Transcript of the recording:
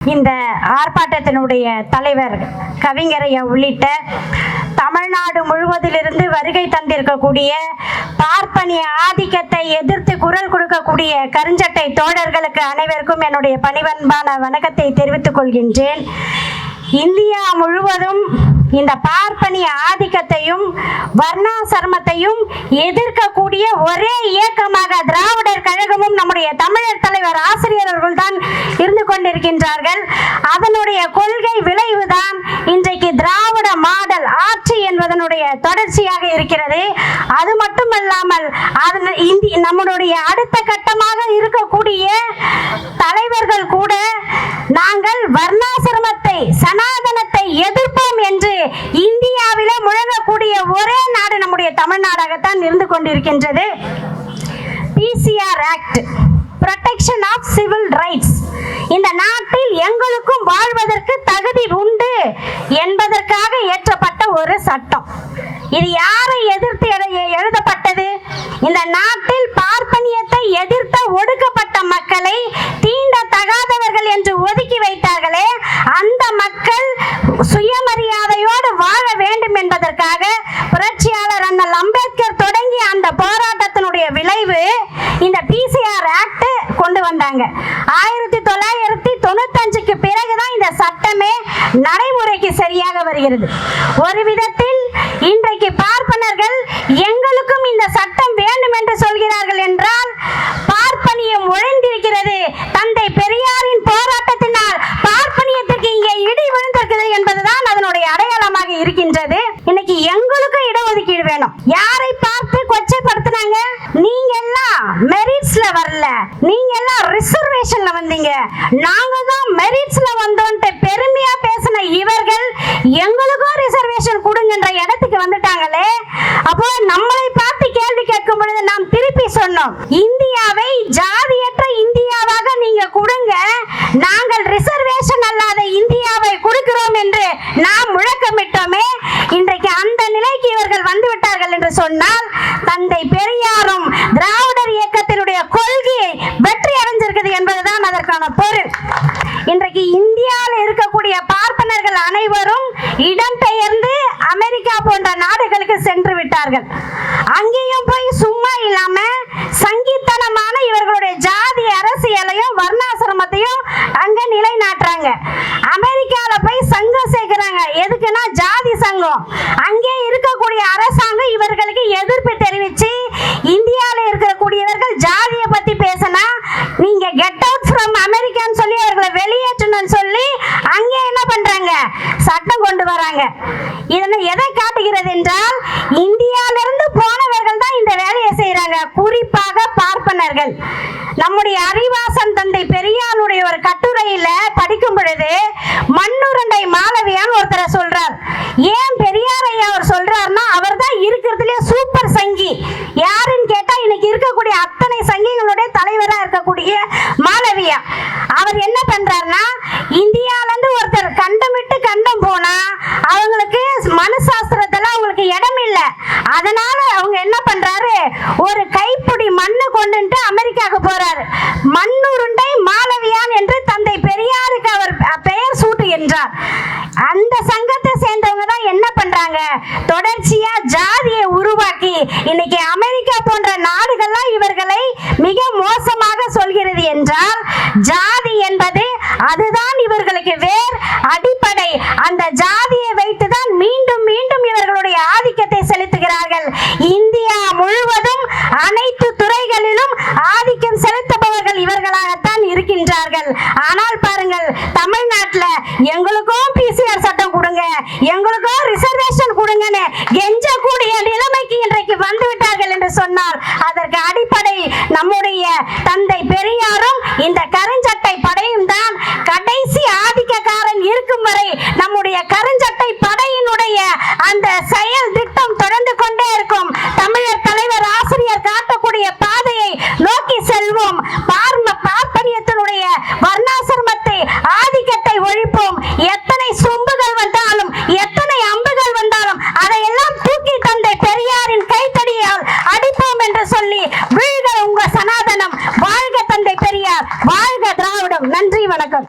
இந்த ஆர்ப்பாட்டத்தினுடைய தலைவர் கவிஞரையா உள்ளிட்ட தமிழ்நாடு முழுவதிலிருந்து வருகை தந்திருக்கக்கூடிய பார்ப்பனிய ஆதிக்கத்தை எதிர்த்து குரல் கொடுக்கக்கூடிய கருஞ்சட்டை தோழர்களுக்கு அனைவருக்கும் என்னுடைய பணிவன்பான வணக்கத்தை தெரிவித்துக் கொள்கின்றேன். இந்தியா முழுவதும் இந்த பார்ப்பனிய ஆதிக்கத்தையும் வர்ணாசிரமத்தையும் எதிர்க்கக்கூடிய ஒரே இயக்கமாக திராவிடர் கழகமும் நம்முடைய தமிழர் தலைவர் ஆசிரியர்கள் இருந்து கொண்டிருக்கின்றார்கள். அதனுடைய கொள்கை விளைவுதான் இன்றைக்கு திராவிட மாடல் ஆட்சி என்பதனுடைய தொடர்ச்சியாக இருக்கிறது. அது மட்டுமல்லாமல் அதன் இந்தி நம்மளுடைய அடுத்த கட்டமாக இருக்கக்கூடிய தலைவர்கள் கூட நாங்கள் வர்ணாசிரமத்தை சனாதனத்தை எதிர்ப்போம் என்று இந்தியாவிலே முழங்கக்கூடிய ஒரே நாடு நம்முடைய தமிழ்நாடாகத்தான் இருந்து கொண்டிருக்கின்றது PCR act protection of civil rights இந்த நாட்டில் எங்களுக்கும் வாழ்வதற்கு தகுதி உண்டு என்பதற்காக ஏற்றப்பட்ட ஒரு சட்டம் இது யாரை எதிர்த்து எழுதப்பட்டது? இந்த நாட்டில் பார்ப்பனியத்தை எதிர்த்த ஒடுக்கப்பட்ட மக்களை தீண்ட தகாதவர்கள் என்று ஒதுக்கி வைத்தார்களே அந்த மக்கள் சுயமரியாதையோடு வாழ வேண்டும் என்பதற்காக புரட்சியாளர் அண்ணல் அம்பேத்கர் தொடங்கி அந்த போராட்டத்தினுடைய விளைவு இந்த பிசிஆர் ஆக்ட் கொண்டு வந்தாங்க. ஆயிரத்தி தொள்ளாயிரத்தி தொண்ணூத்தஞ்சுக்கு பிறகுதான் இந்த சட்டமே நடைமுறைக்கு சரியாக வருகிறது. ஒரு விதத்தில் இன்றைக்கு பார்ப்பனர்கள் எங்களுக்கும் இந்த சட்டம் வேண்டும் என்று சொல்கிறார்கள் என்றால் பார்ப்பனியம் ஒழிந்திருக்கிறது. தந்தை பெரியாரின் போராட்டத்தினால் பார்ப்பனியத்திற்கு இங்கே இடி விழுந்திருக்கிறது என்பதுதான் அதனுடைய அடையாளமாக இருக்கின்றது. இன்னைக்கு எங்களுக்கும் இடஒதுக்கீடு வேணும். யாரை பார்த்து கொச்சைப்படுத்துனாங்க? நீங்க எல்லாம் மெரிட்ஸ்ல வரல. நீங்க எல்லாம் ரிசர்வேஷன்ல வந்தீங்க. நாங்க தான் மெரிட்ஸ்ல வந்தோன்ட்டு பெருமையா பேசின இவர்கள் எங்களுக்கு இடத்துக்கு வந்துட்டாங்களே அப்போ நம்மளை பார்த்து கேள்வி கேட்கும் பொழுது நாம் திருப்பி சொன்னோம் இந்தியாவை ஜாதியற்ற இந்தியாவாக நீங்க கொடுங்க நாங்கள் ரிசர்வேஷன் அல்லாத இந்தியாவை கொடுக்கிறோம் என்று நாம் முழக்கமிட்டோமே. இன்றைக்கு அந்த நிலைக்கு இவர்கள் வந்துவிட்டார்கள் என்று சொன்னால் தந்தை பெரியாரும் திராவிடர் இயக்கத்தினுடைய கொள்கையை வெற்றி அடைஞ்சிருக்குது என்பதுதான் அதற்கான பொருள். இன்றைக்கு இந்தியாவில் இருக்கக்கூடிய பார்ப்பனர்கள் அனைவரும் இடம்பெயர்ந்து போன்ற நாடுகளுக்கு சென்று விட்டார்கள். அங்கேயும் போய் சும்மா இல்லாம சங்கித்தனமான இவர்களுடைய ஜாதி அரசியலையும் வர்ணாசிரமத்தையும் அங்க நிலைநாட்டுறாங்க. அமெரிக்கால போய் சங்கம் சேர்க்கிறாங்க. எதுக்குன்னா ஜாதி சங்கம். அங்கே இருக்கக்கூடிய அரசாங்கம் இவர்களுக்கு எதிர்ப்பு தெரிவிச்சு இந்தியாவில் இருக்கக்கூடியவர்கள் ஜாதியை பத்தி பேசினா நீங்க கெட் அவுட் ஃப்ரம் அமெரிக்கான்னு சொல்லி அவர்களை வெளியேற்றணும்னு சொல்லி சட்டம் கொண்டு வராங்க. இதனை எதை காட்டுகிறது என்றால் இந்தியாவிலிருந்து போனவர்கள் தான் இந்த வேலையை செய்யறாங்க குறிப்பாக பார்ப்பனர்கள். நம்முடைய அறிவாசன் தந்தை பெரியாருடைய ஒரு கட்டுரையில படிக்கும் பொழுது இல்ல. அதனால அவங்க என்ன பண்றாரு? ஒரு கைப்பிடி மண்ணு கொண்டுட்டு அமெரிக்காவுக்கு போறாரு. மண்ணுருண்டை மாளவியான் என்று தந்தை பெரியாருக்கு அவர் பெயர் சூட்டுகின்றார் அந்த சங்கத்தை சேர்ந்தவங்க தான் என்ன பண்றாங்க? தொடர்ச்சியா ஜாதியை உருவாக்கி இன்னைக்கு அமெரிக்கா போன்ற நாடுகள்லாம் இவர்களை மிக மோசமாக சொல்கிறது என்றால் ஜாதி என்பது அதுதான் இவர்களுக்கு வேர் அடிப்படை அந்த ஜாதியை வைத்துதான் மீண்டும் மீண்டும் இவர்களுடைய ஆதிக்கத்தை செலுத்துகிறார்கள் இந்தியா முழுவதும் அனைத்து துறைகளிலும் ஆதிக்கம் செலுத்துபவர்கள் இவர்களாகத்தான் இருக்கின்றார்கள் ஆனால் பாருங்கள் தமிழ்நாட்டுல எங்களுக்கும் பிசிஆர் சட்டம் கொடுங்க எங்களுக்கும் ரிசர்வேஷன் கொடுங்கன்னு எஞ்சக்கூடிய நிலைமைக்கு இன்றைக்கு வந்து விட்டார்கள் என்று சொன்னால் அதற்கு அடிப்படை நம்முடைய